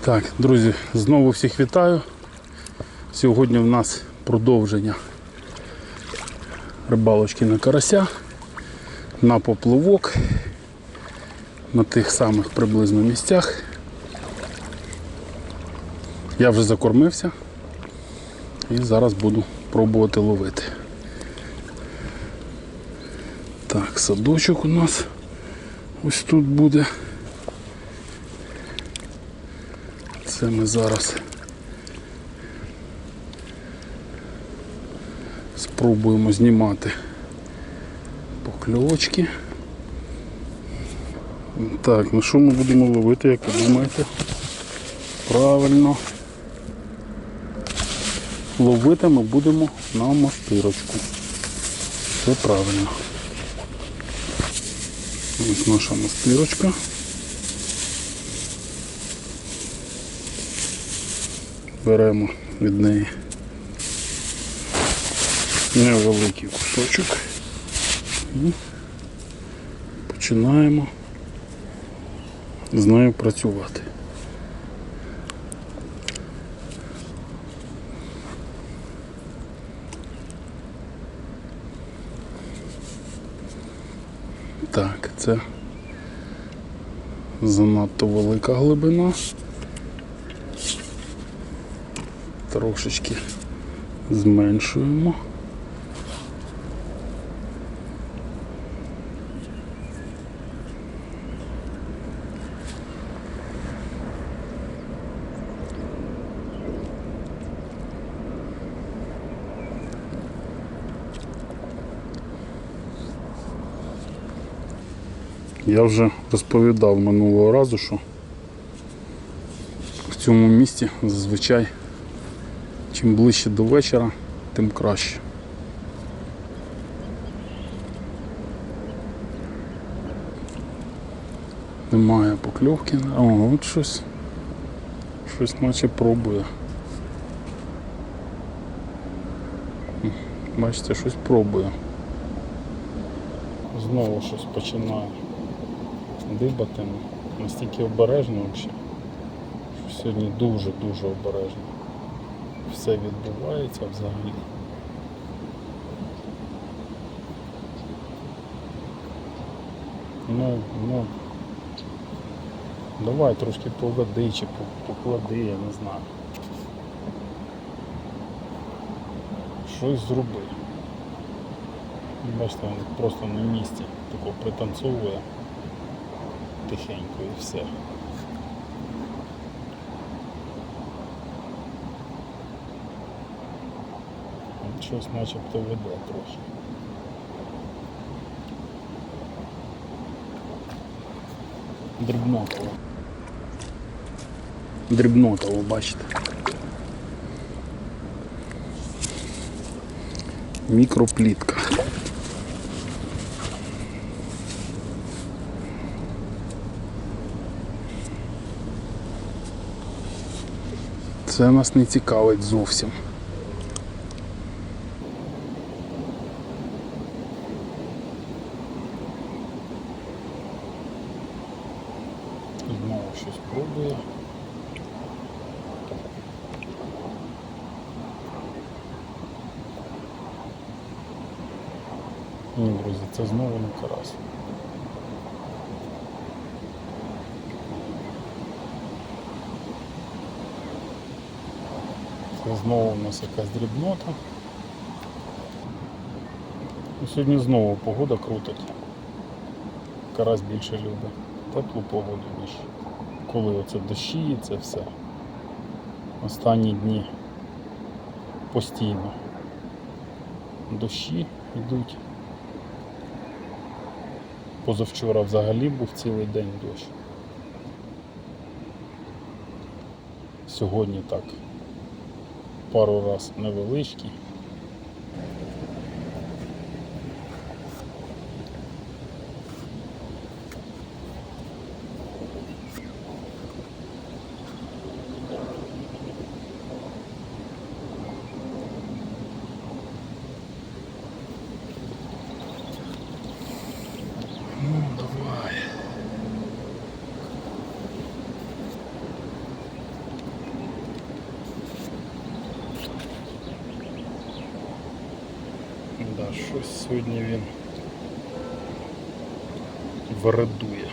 Так, друзі, знову всіх вітаю. Сьогодні в нас продовження рибалочки на карася, на поплавок, на тих самих приблизно місцях. Я вже закормився і зараз буду пробувати ловити. Так, садочок у нас ось тут буде. Це ми зараз спробуємо знімати покльовочки. Так, ну що ми будемо ловити, як ви думаєте? Правильно. Ловити ми будемо на мастирочку. Все правильно. Ось наша мастирочка. Беремо від неї невеликий кусочок і починаємо з нею працювати. Так, це занадто велика глибина. Трошечки зменшуємо. Я вже розповідав минулого разу, що в цьому місті зазвичай чим ближче до вечора, тим краще. Немає покльовки. О, от щось. Щось наче пробує. Бачите, щось пробує. Знову щось починає дибати. Настільки обережно взагалі. Сьогодні дуже-дуже обережно все відбувається взагалі. Ну, ну, давай трошки поведи чи поклади, я не знаю. Щось зроби. Бачите, він просто на місці тако пританцовує тихенько і все. Щось начебто веде трохи. Дрібнотово. Дрібнотово, бачите. Мікроплітка. Це нас не цікавить зовсім. Знову щось пробує. Ні, друзі, це знову не карась. Це знову у нас якась дрібнота. Ну, Сьогодні знову погода крутить. Карась більше любить. Теплу погоду, ніж коли оце дощі і це все. Останні дні постійно дощі йдуть. Позавчора взагалі був цілий день дощ. Сьогодні так. Пару раз невеличкий. щось сьогодні він вередує.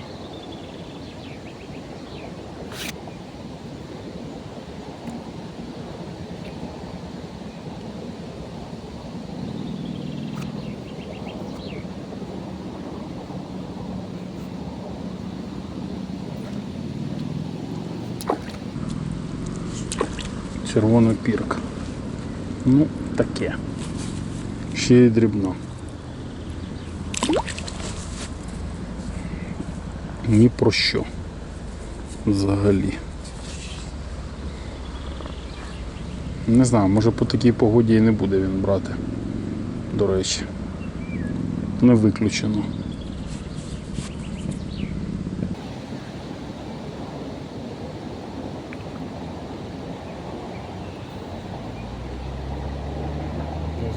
Червона пірка. Ну, таке. Ще й дрібно. Ні про що. Взагалі. Не знаю, може по такій погоді і не буде він брати. До речі. Не виключено.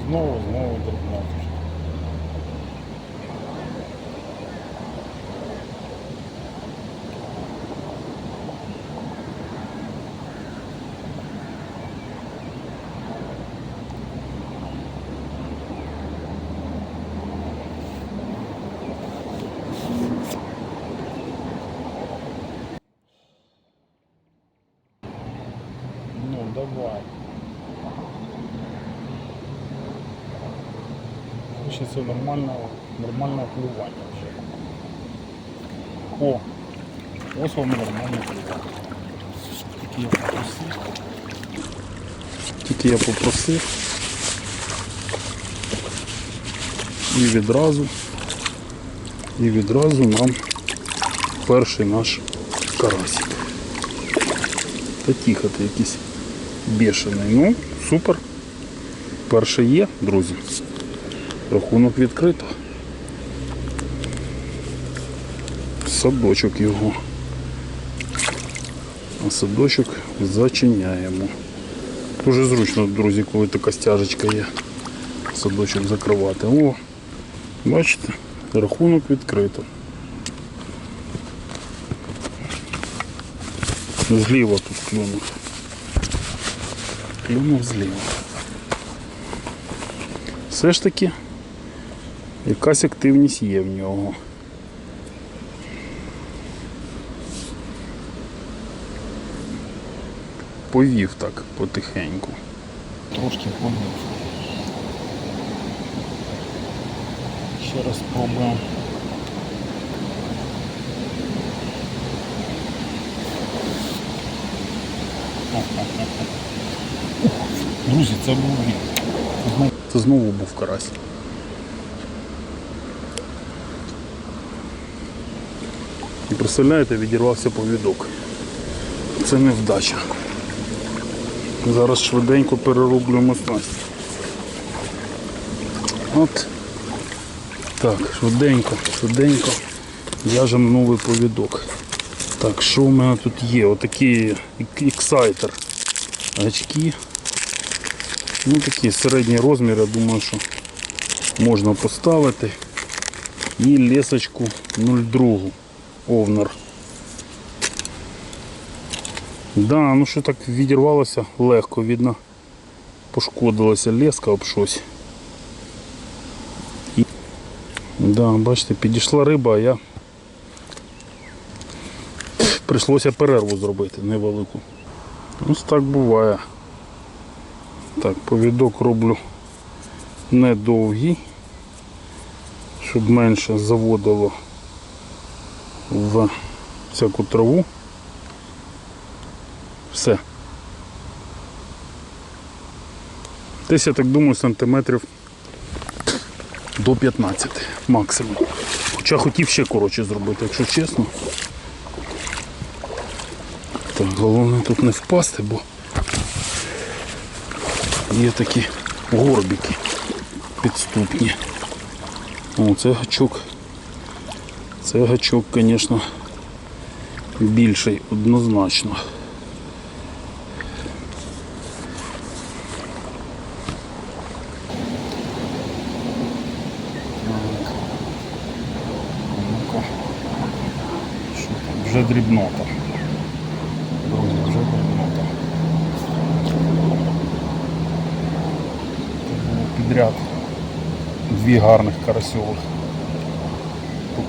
Знову, знову дрібнота. Ну, давай. Хочеться нормального, нормального клювання вже. О! Ось воно нормальне клювання. Тільки я попросив. Тільки я попросив. І відразу, і відразу нам перший наш карасик. Та тихо ти якийсь бешений. Ну, супер. Перший є, друзі. Рахунок відкрито. Садочок його. А садочок зачиняємо. Дуже зручно, друзі, коли така стяжечка є. Садочок закривати. О, бачите, рахунок відкрито. Зліва тут клюнув. Клюнув зліва. Все ж таки якась активність є в нього. Повів так потихеньку. Трошки повів. Ще раз спробуємо. Друзі, це був він. Це знову, це знову був карась. Представляєте, відірвався повідок. Це невдача. Зараз швиденько перероблюємо снасть. От. Так, швиденько, швиденько в'яжемо новий повідок. Так, що у мене тут є? Отакий ексайтер. Очки. Ну такі середній розмір, я думаю, що можна поставити. І лесочку 0,2 овнер. Да, ну що так відірвалося легко, видно, пошкодилася леска об щось. І... Да, бачите, підійшла риба, а я прийшлося перерву зробити невелику. Ось так буває. Так, повідок роблю недовгий, щоб менше заводило в всяку траву. Все. Десь я так думаю сантиметрів до 15 максимум. Хоча хотів ще коротше зробити, якщо чесно. Так, головне тут не впасти, бо є такі горбики підступні. О, це гачок. Це гачок, звісно, більший однозначно. Вже дрібнота. Друзі, вже дрібнота. Підряд дві гарних карасьових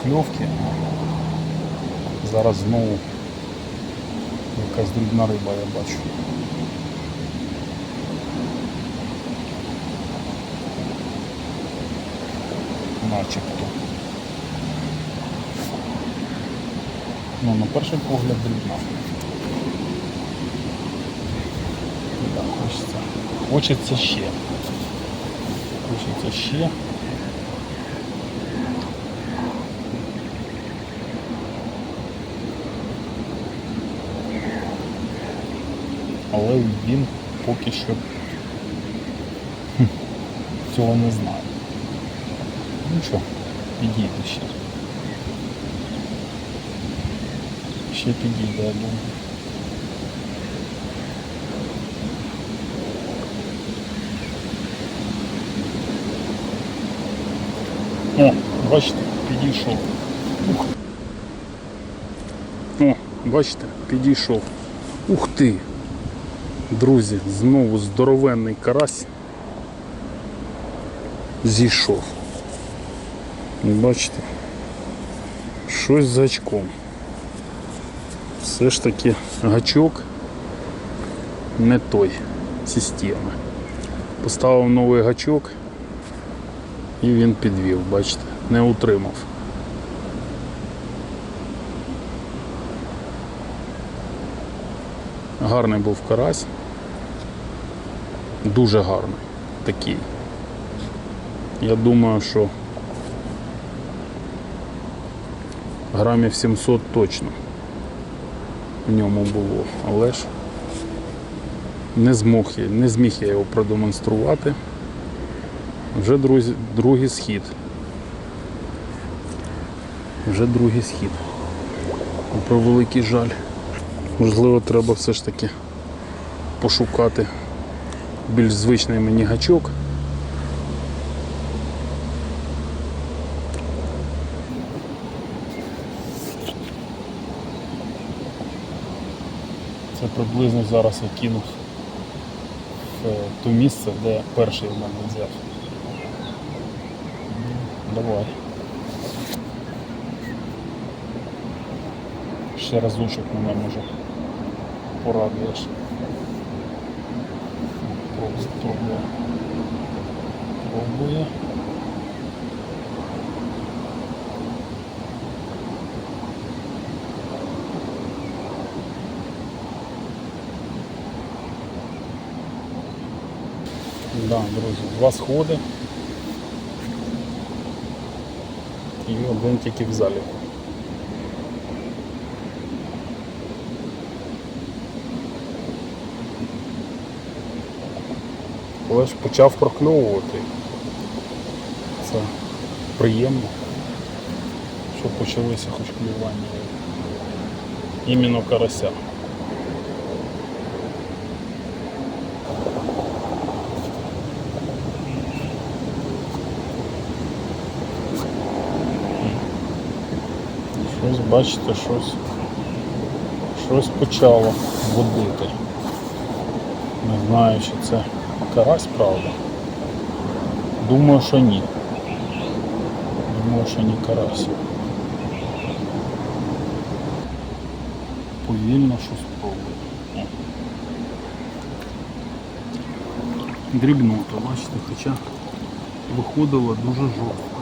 покльовки. Зараз знову якась дрібна риба я бачу. Начебто. Ну, на перший погляд дрібна. Да, хочеться. Хочеться ще. Хочеться ще. Але він поки що хм, цього не знає. Ну що, підійде ще. Ще підійде, я думаю. О, бачите, підійшов. Ух. О, бачите, підійшов. Ух ти! Друзі, знову здоровенний карась зійшов. Бачите? Щось з гачком. Все ж таки гачок не той системи. Поставив новий гачок і він підвів, бачите, не утримав. Гарний був карась. Дуже гарний такий. Я думаю, що грамів 700 точно в ньому було, але ж не змог я, не зміг я його продемонструвати. Вже друзі, другий схід. Вже другий схід. Про великий жаль. Можливо, треба все ж таки пошукати більш звичний мені гачок. Це приблизно зараз я кинув в е, то місце, де перший в мене взяв. Ну, Давай. Ще разочок мене може порадуєш. Пробує, пробує. Пробує. Да, друзі, два сходи. І один тільки в залі. Але почав прокльовувати. Це приємно, що почалися хоч клювання. Іменно карася. Щось, бачите, щось, щось почало водити. Не знаю, чи це карась, правда. Думаю, що ні. Думаю, що не карась. Повільно щось пробує. О. Дрібнота, бачите, хоча виходило дуже жорстко.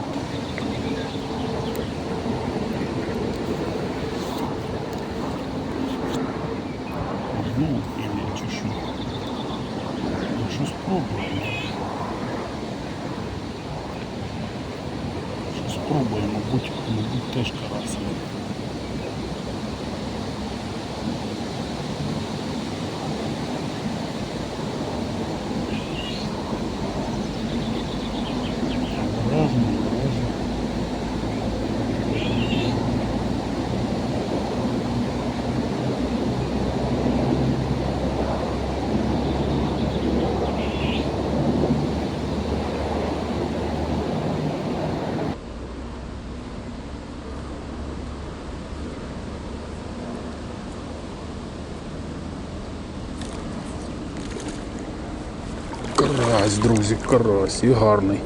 Карась, друзі, карась і гарний.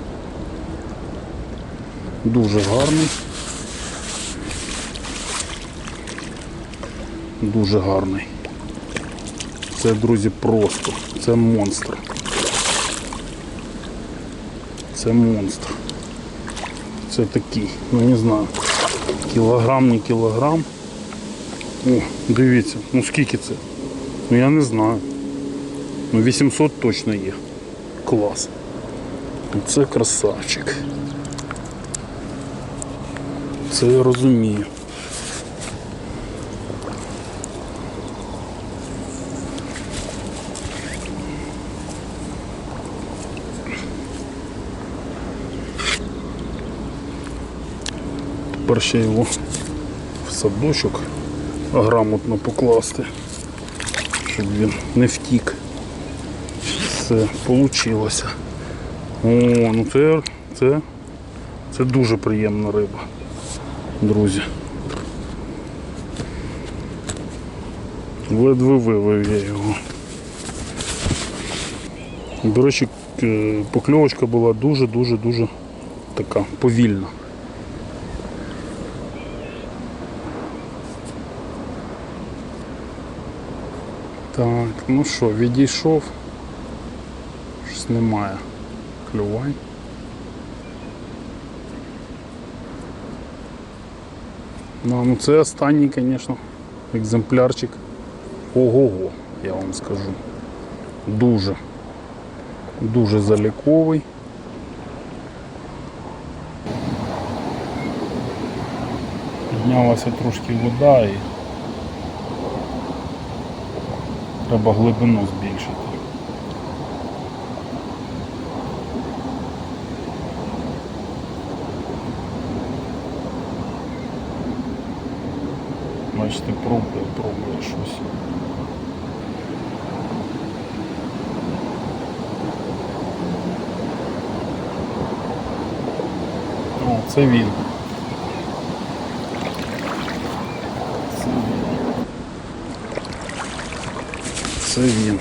Дуже гарний. Дуже гарний. Це, друзі, просто. Це монстр. Це монстр. Це такий, ну не знаю. Кілограм, не кілограм. О, дивіться, ну скільки це? Ну я не знаю. Ну 800 точно є. Клас. Це красавчик. Це я розумію. Тепер ще його в садочок грамотно покласти, щоб він не втік. Все вийшло. О, ну це, це, це дуже приємна риба, друзі. Ледве вивив я його. До речі, е, покльовочка була дуже-дуже-дуже така повільна. Так, ну що, відійшов. Щось немає. Клювань. Ну, ну це останній, звісно, екземплярчик. Ого-го, я вам скажу. Дуже. Дуже заліковий. Піднялася трошки вода і треба глибину збільшити. Бачите, пробує, пробує щось. О, це він. Це він. Це він.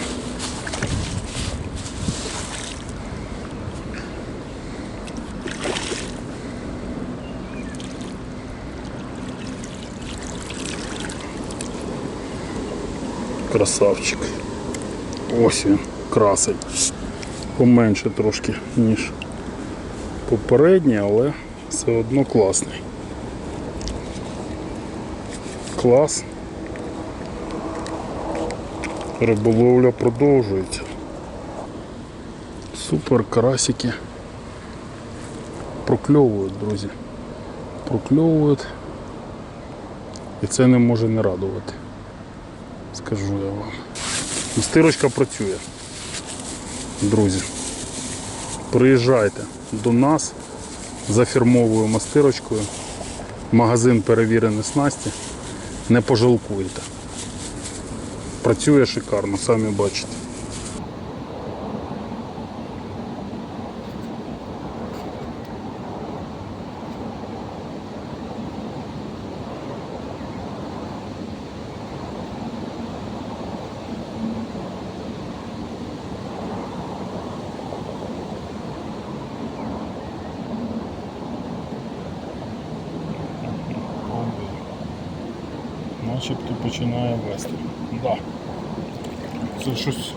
Красавчик. Ось він, красень. Поменше трошки, ніж попередній, але все одно класний. Клас. Риболовля продовжується. Супер карасики. Прокльовують, друзі. Прокльовують. І це не може не радувати. Скажу я вам. Стирочка працює. Друзі. Приїжджайте до нас за фірмовою мастирочкою. Магазин перевірений снасті. Не пожалкуєте. Працює шикарно, самі бачите. Начебто починає вести. Да. Це щось.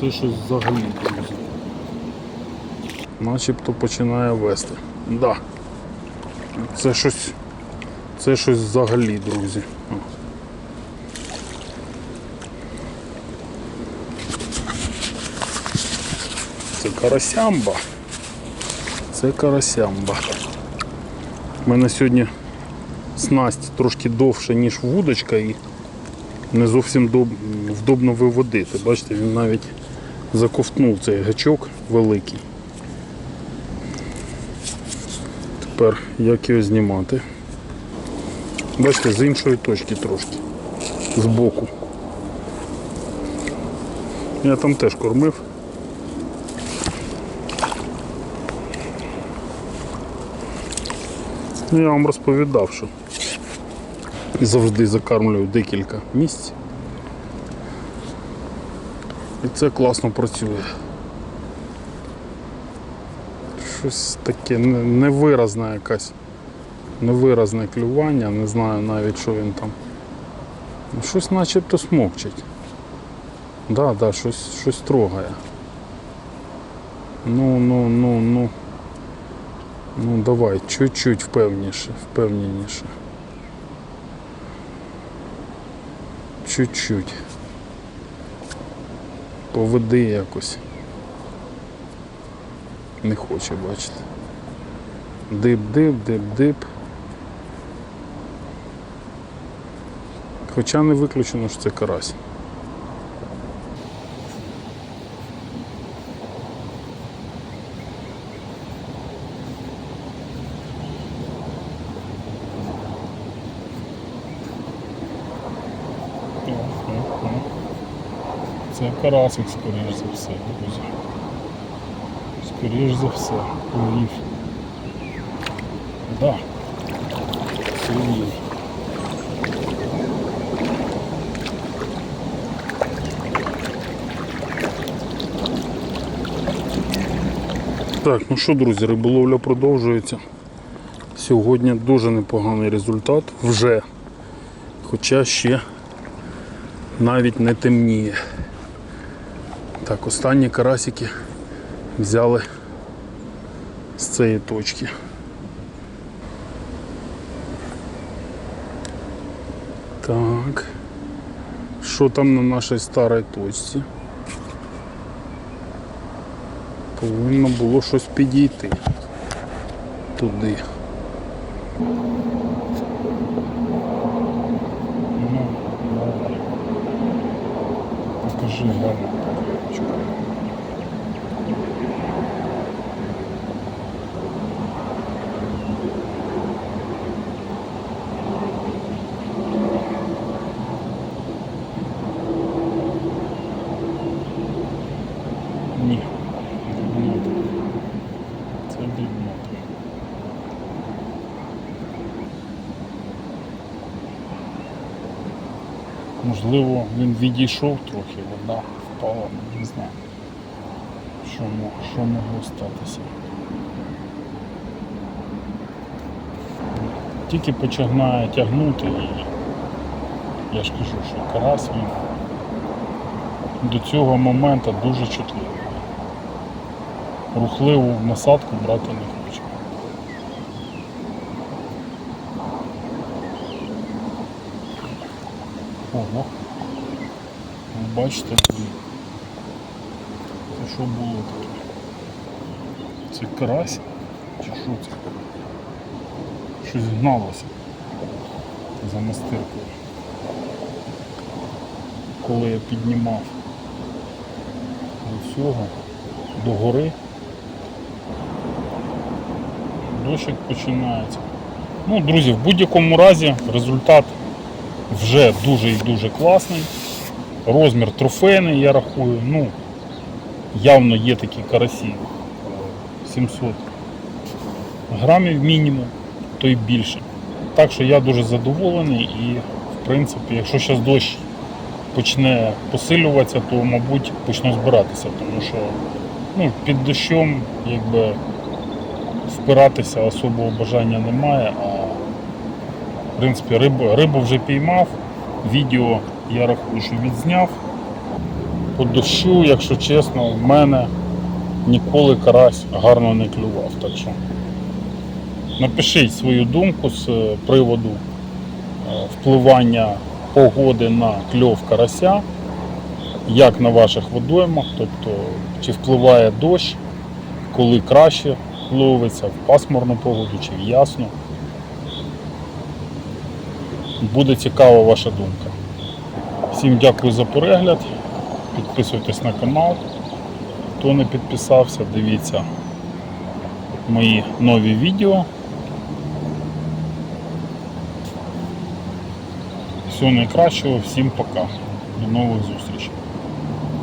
Це щось взагалі, друзі. Начебто починає вести. Да. Це щось. Це щось взагалі, друзі. Це карасямба. Це карасямба. У мене сьогодні снасть трошки довше, ніж вудочка і не зовсім доб- вдобно виводити. Бачите, він навіть заковтнув цей гачок великий. Тепер як його знімати? Бачите, з іншої точки трошки. Збоку. Я там теж кормив. Ну, я вам розповідав, що завжди закармлюю декілька місць. І це класно працює. щось таке невиразне якась. Невиразне клювання, не знаю навіть що він там. Ну, Щось начебто смокчить. Да, да, щось, щось трогає. Ну, ну, ну, ну. Ну давай, чуть-чуть впевніше, впевненіше. Чуть-чуть. Поведи якось. Не хоче бачити. Дип-дип, дип-дип. Хоча не виключено, що це карась. Це карасик, скоріш за все, друзі. Скоріш за все, плив. Да. Плив. Так, ну що, друзі, риболовля продовжується. Сьогодні дуже непоганий результат вже. Хоча ще навіть не темніє. Так, останні карасики взяли з цієї точки. Так. Що там на нашій старій точці? Повинно було щось підійти туди. Ну. Покажи гарну поклевочку. Ні, дрібнота. Це дрібнота. Можливо, він відійшов трохи, вода впала, не знаю. Що, що могло статися. Тільки починає тягнути і я ж кажу, що карась він до цього моменту дуже чутливий. Рухливу насадку брати не хоче. Ого. Ви бачите. Це що було таке? Це карась? Чи що це? Щось гналося за настиркою. Коли я піднімав до цього, до гори, дощик починається. Ну, друзі, в будь-якому разі результат вже дуже і дуже класний. Розмір трофейний, я рахую. Ну, явно є такі карасі е, 700 грамів мінімум, то й більше. Так що я дуже задоволений і, в принципі, якщо зараз дощ почне посилюватися, то, мабуть, почну збиратися, тому що ну, під дощом якби впиратися особого бажання немає, а в принципі рибу, рибу вже піймав, відео я рахую, що відзняв. По дощу, якщо чесно, в мене ніколи карась гарно не клював. Так що напишіть свою думку з е, приводу е, впливання погоди на кльов карася, як на ваших водоймах, тобто чи впливає дощ, коли краще ловиться в пасмурну погоду чи в ясну. Буде цікава ваша думка. Всім дякую за перегляд. Підписуйтесь на канал. Хто не підписався, дивіться мої нові відео. Всього найкращого, всім пока. До нових зустрічей.